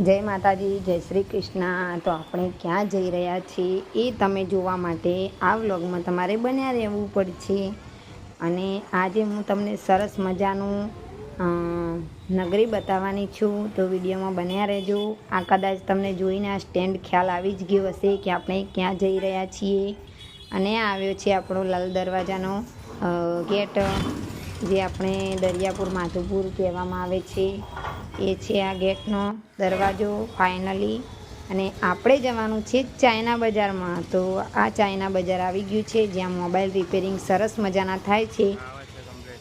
જય માતાજી, જય શ્રી કૃષ્ણ. તો આપણે ક્યાં જઈ રહ્યા છીએ એ તમે જોવા માટે આ વ્લોગમાં તમારે બન્યા રહેવું પડશે. અને આજે હું તમને સરસ મજાનું નગરી બતાવવાની છું. તો વિડીયોમાં બન્યા રહેજો. આ કદાચ તમને જોઈને આ સ્ટેન્ડ ખ્યાલ આવી જ ગયો હશે કે આપણે ક્યાં જઈ રહ્યા છીએ. અને આવ્યો છે આપણો લાલ દરવાજાનો ગેટ, જે આપણે દરિયાપુર, માધુપુર કહેવામાં આવે છે. એ છે આ ગેટનો દરવાજો ફાઇનલી અને આપણે જવાનું છે ચાઇના બજારમાં. તો આ ચાઇના બજાર આવી ગયું છે, જ્યાં મોબાઈલ રિપેરિંગ સરસ મજાના થાય છે.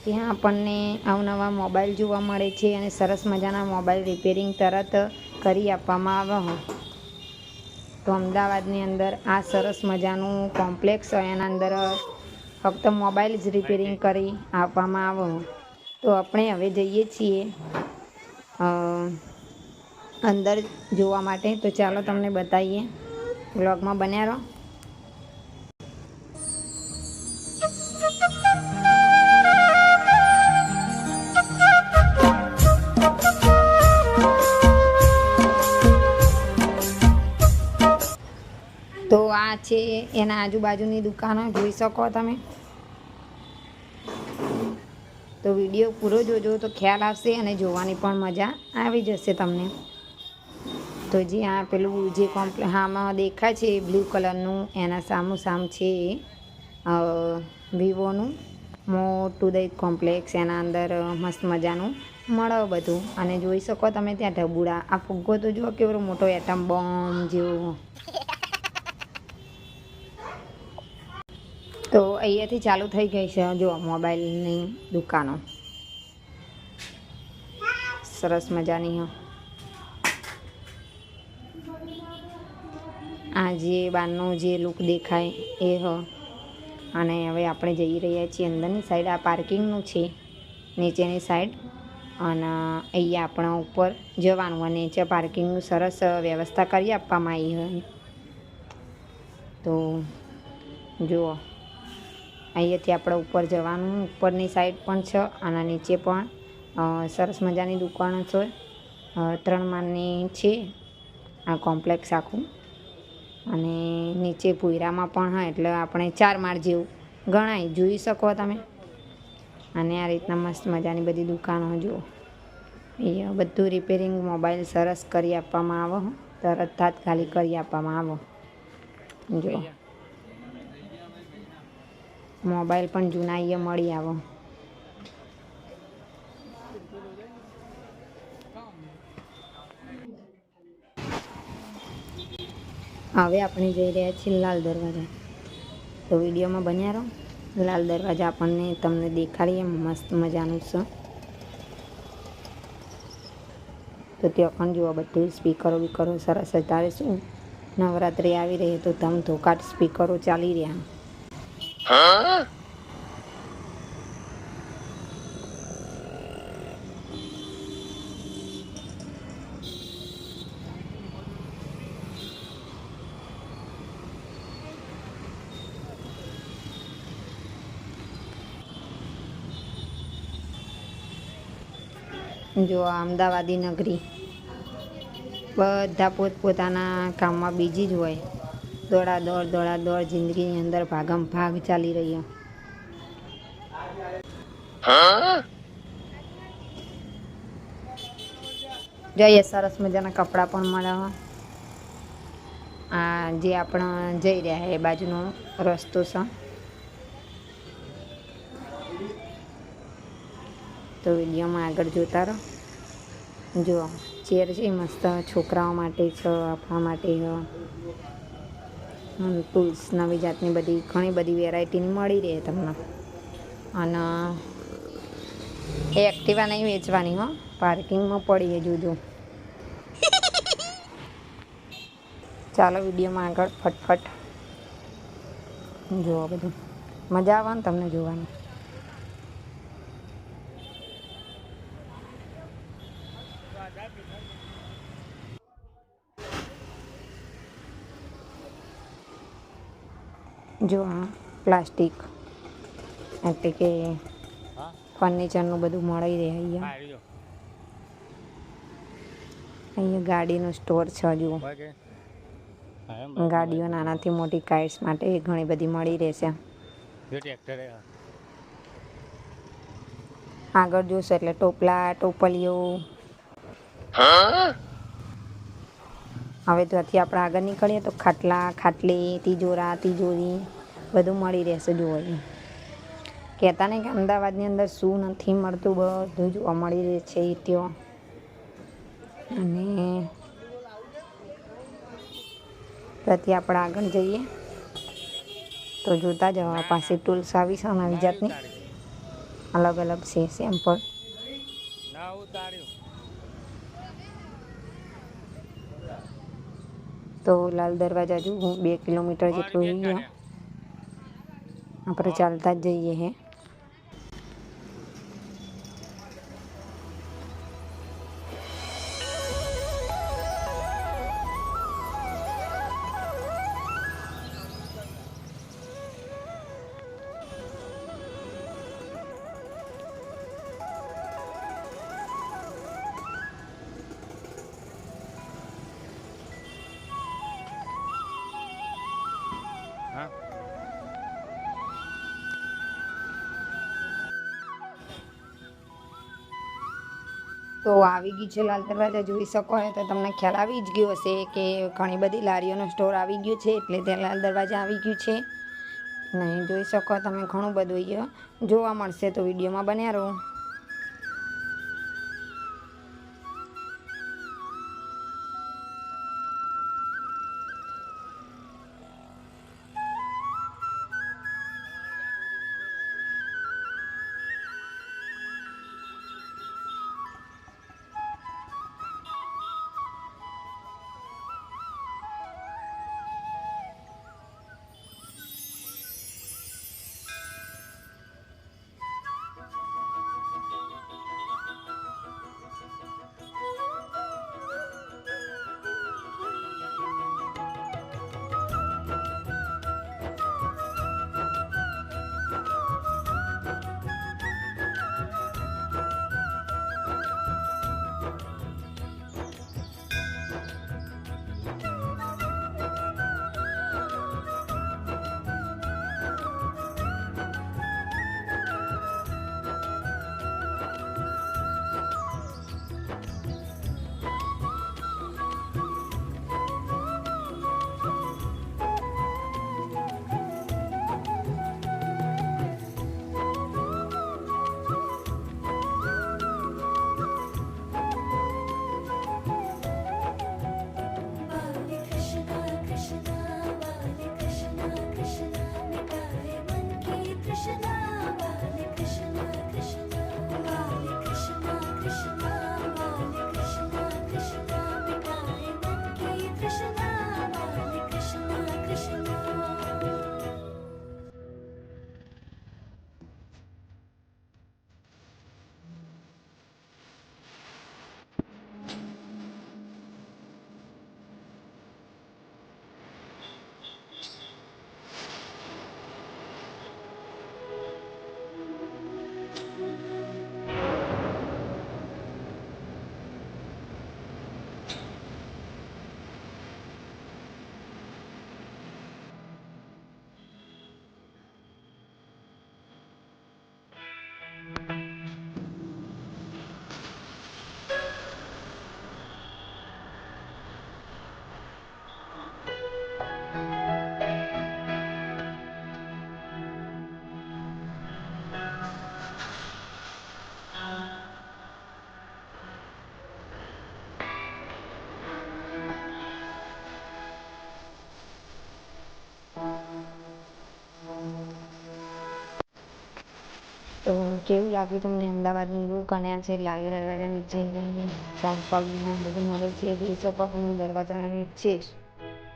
ત્યાં આપણને અવનવા મોબાઈલ જોવા મળે છે અને સરસ મજાના મોબાઈલ રિપેરિંગ તરત કરી આપવામાં આવે તો અમદાવાદની અંદર આ સરસ મજાનું કોમ્પ્લેક્સ એના અંદર ફક્ત મોબાઈલ જ રિપેરિંગ કરી આપવામાં આવે તો આપણે હવે જઈએ છીએ. અંદર જોવા માટે. તો ચાલો તમને બતાવીએ વ્લોગમાં બન્યા રહો. તો આ છે એના આજુબાજુની દુકાનો. જોઈ શકો તમે. વીડિયો પૂરો જોજો તો ખ્યાલ આવશે અને જોવાની પણ મજા આવી જશે તમને. તો જે આ પેલું જે કોમ્પ્લે હામાં દેખાય છે બ્લુ કલરનું, એના સામું સામ છે વિવોનું, મોટું દૈત કોમ્પ્લેક્સ એના અંદર મસ્ત મજાનું મળે બધું. અને જોઈ શકો તમે ત્યાં ઢબુડા. આ ફુગ્ગો તો જુઓ કેવડો મોટો, એટમ બોમ્બ જેવો. તો અહીંયાથી ચાલુ થઈ ગઈ છે જો મોબાઈલની દુકાનો. સરસ મજાની, હ. આ જે બારનો જે લુક દેખાય એ, હ. અને હવે આપણે જઈ રહ્યા છીએ અંદરની સાઈડ. આ પાર્કિંગનું છે, નીચેની સાઈડ. અને અહીંયા આપણા ઉપર જવાનું અને નીચે પાર્કિંગનું સરસ વ્યવસ્થા કરી આપવામાં આવી હોય. તો જુઓ. અહીંયાથી આપણે ઉપર જવાનું, ઉપરની સાઈડ પણ છે અને નીચે પણ સરસ મજાની દુકાનો છે. ત્રણ માળની છે. આ કોમ્પ્લેક્સ આખું. અને નીચે ભૂયરામાં પણ હા, એટલે આપણે ચાર માળ જેવું ગણાય. જોઈ શકો તમે. અને આ રીતના મસ્ત મજાની બધી દુકાનો જુઓ. અહીંયા બધું રિપેરિંગ મોબાઈલ સરસ કરી આપવામાં આવો તરત તાત્કાલિક કરી આપવામાં આવો જુઓ. મોબાઈલ પણ જૂનાઈએ મળી આવો. હવે આપણે જઈ રહ્યા છીએ લાલ દરવાજા. તો વિડીયોમાં બન્યા રહો. લાલ દરવાજા આપણને તમને દેખાડીએ. મસ્ત મજાનું છે. તો ત્યાં પણ જુઓ બધું સ્પીકરો બીકરો સરસ અત્યારે શું નવરાત્રિ આવી રહી તો તમ ધોકાટ સ્પીકરો ચાલી રહ્યા. જો આ અમદાવાદી નગરી. બધા પોતપોતાના કામમાં બીજી જ હોય. દોડા, દોડ દોડા, દોડ, જિંદગીની અંદર ભાગમ ભાગ ચાલી રહ્યો. જોઈએ, સરસ મજાના કપડાં પણ મળવા. આ જે આપણે જઈ રહ્યા એ બાજુનો રસ્તો છે. તો વિડીયોમાં આગળ જોતા રહો. જુઓ, ચેર છે, મસ્ત છોકરાઓ માટે છે, આપણા માટે ટૂલ્સ નવી જાતની બધી, ઘણી બધી વેરાયટીની મળી રહે તમને. અને એ એક્ટિવા નહીં વેચવાની, હો. પાર્કિંગમાં પડી એ જોજો ચાલો વિડીયોમાં આગળ ફટફટ. જોવા બધું. મજા આવે તમને જોવાની. જો આ પ્લાસ્ટિક એટલે કે ફર્નિચરનું બધું મળી રહે અહીંયા. અહીંયા ગાડીનો સ્ટોર છે એમ ગાડીઓ નાનાથી મોટી કાઇટ્સ માટે ઘણી બધી મળી રહેશે. આગળ જોશે એટલે ટોપલા ટોપલીઓ. હવે ત્યાંથી આપણે આગળ નીકળીએ તો ખાટલા, ખાટલી, તિજોરા, તિજોરી બધું મળી રહેશે જુઓ કહેતા નહીં કે અમદાવાદની અંદર શું નથી મળતું, બધું જોવા મળી રહે છે ત્યાં. અને ત્યાંથી આપણે આગળ જઈએ. તો જોતા જવા પાસે ટૂલ્સ આવી છે નવી જાતની અલગ અલગ છે સેમ્પલ ના ઉતાર્યું તો લાલ દરવાજા જો બે કિલોમીટર જેટલું આપણે ચાલતા જ જઈએ હે હા. તો આવી ગઈ છે લાલ દરવાજા, જોઈ શકો ને તો તમને ખ્યાલ આવી જ ગયો હશે કે ઘણી બધી લારીઓનો સ્ટોર આવી ગયો છે, એટલે ત્યાં લાલ દરવાજા આવી ગયું છે. નહીં જોઈ શકો તમે ઘણું બધું જોવા મળશે તો વિડીયોમાં બન્યા રહો. કેવું લાગ્યું તમને અમદાવાદનું લુક અને છે લાલ દરવાજા નીચે શાકભાજીનું બધું મળે છે જોઈ શકો તમે દરવાજાના નીચે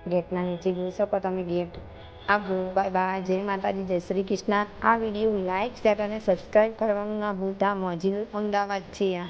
ગેટના નીચે જોઈ શકો તમે ગેટ. આવો બાય બાય, જય માતાજી, જય શ્રી કૃષ્ણ. આ વીડિયો લાઈક, શેર અને સબસ્ક્રાઈબ કરવાનું ના ભૂલતા. મોજી અમદાવાદ છે આ.